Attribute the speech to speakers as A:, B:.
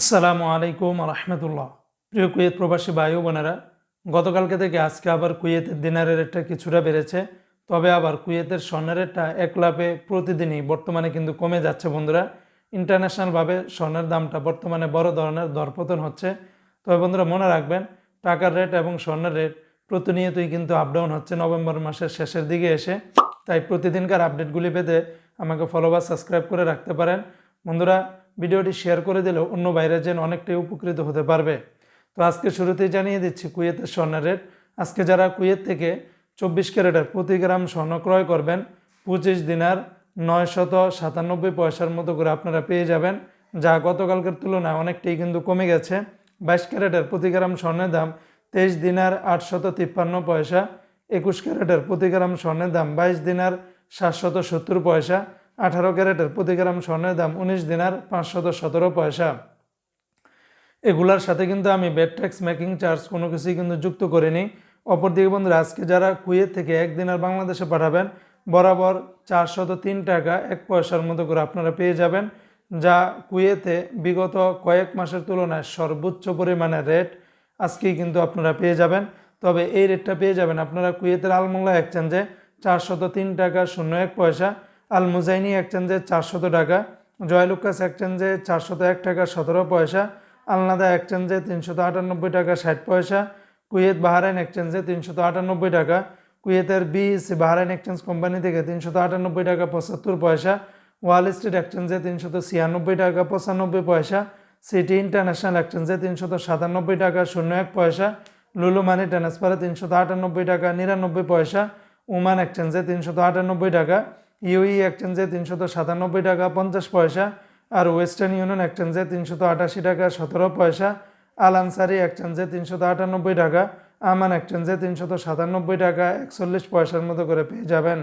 A: আসসালামু আলাইকুম রহমতুল্লাহ প্রিয় কুয়েত প্রবাসী ভাই বোনেরা, গতকালকে থেকে আজকে আবার কুয়েতের দিনারের রেটটা কিছুটা বেড়েছে, তবে আবার কুয়েতের স্বর্ণের রেটটা এক লাভে প্রতিদিনই বর্তমানে কিন্তু কমে যাচ্ছে বন্ধুরা। ইন্টারন্যাশনালভাবে স্বর্ণের দামটা বর্তমানে বড় ধরনের দরপতন হচ্ছে। তবে বন্ধুরা, মনে রাখবেন, টাকার রেট এবং স্বর্ণের রেট প্রতিনিয়তই কিন্তু আপডাউন হচ্ছে। নভেম্বর মাসের শেষের দিকে এসে, তাই প্রতিদিনকার আপডেটগুলি পেতে আমাকে ফলো বা সাবস্ক্রাইব করে রাখতে পারেন। বন্ধুরা ভিডিওটি শেয়ার করে দিলেও অন্য বাইরে যেন অনেকটাই উপকৃত হতে পারবে। তো আজকে শুরুতেই জানিয়ে দিচ্ছি, কুয়েতের স্বর্ণের রেট। আজকে যারা কুয়েত থেকে চব্বিশ ক্যারেটের প্রতি গ্রাম স্বর্ণ ক্রয় করবেন, পঁচিশ দিনার নয়শত সাতানব্বই পয়সার মতো করে আপনারা পেয়ে যাবেন, যা গতকালকের তুলনায় অনেকটাই কিন্তু কমে গেছে। বাইশ ক্যারেটের প্রতি গ্রাম স্বর্ণের দাম তেইশ দিনার আটশত তিপ্পান্ন পয়সা, একুশ ক্যারেটের প্রতি গ্রাম স্বর্ণের দাম বাইশ দিনার সাতশত সত্তর পয়সা আঠারো ক্যারেটের প্রতি গ্রাম স্বর্ণের দাম উনিশ দিনার পাঁচশত সতেরো পয়সা। এগুলার সাথে কিন্তু আমি বেড ট্যাক্স মেকিং চার্জ কোনো কিছুই কিন্তু যুক্ত করিনি। অপরদিকে বন্ধুরা, আজকে যারা কুয়েত থেকে একদিন আর বাংলাদেশে পাঠাবেন, বরাবর চারশত তিন টাকা এক পয়সার মতো করে আপনারা পেয়ে যাবেন, যা কুয়েতে বিগত কয়েক মাসের তুলনায় সর্বোচ্চ পরিমাণের রেট আজকেই কিন্তু আপনারা পেয়ে যাবেন। তবে এই রেটটা পেয়ে যাবেন আপনারা কুয়েতের আলমোল্লা এক্সচেঞ্জে চারশত তিন টাকা শূন্য এক পয়সা আল মুজাইনি এক্সচেঞ্জে চারশত টাকা, জয়লুকাস এক্সচেঞ্জে চারশত এক টাকা, সতেরো পয়সা, আলনাদা এক্সচেঞ্জে তিনশত আটানব্বই টাকা, ষাট পয়সা, কুয়েত বাহারাইন এক্সচেঞ্জে তিনশত আটানব্বই টাকা, কুয়েতের বিস বাহারাইন এক্সচেঞ্জ কোম্পানি থেকে তিনশত আটানব্বই টাকা, পঁচাত্তর পয়সা, ওয়াল স্ট্রিট এক্সচেঞ্জে তিনশত ছিয়ানব্বই টাকা, পঁচানব্বই পয়সা, সিটি ইন্টারন্যাশনাল এক্সচেঞ্জে তিনশত সাতানব্বই টাকা, শূন্য এক পয়সা, লুলু মানি ট্রান্সফারে তিনশত আটানব্বই টাকা, নিরানব্বই পয়সা, ওমান এক্সচেঞ্জে তিনশত আটানব্বই টাকা ইউই এক্সচেঞ্জে তিনশত সাতানব্বই টাকা পঞ্চাশ পয়সা আর ওয়েস্টার্ন ইউনিয়ন এক্সচেঞ্জে তিনশত আটাশি টাকা সতেরো পয়সা। আল আনসারি এক্সচেঞ্জে তিনশত আটানব্বই টাকা, আমান এক্সচেঞ্জে তিনশত সাতানব্বই টাকা একচল্লিশ পয়সার মতো করে পেয়ে যাবেন।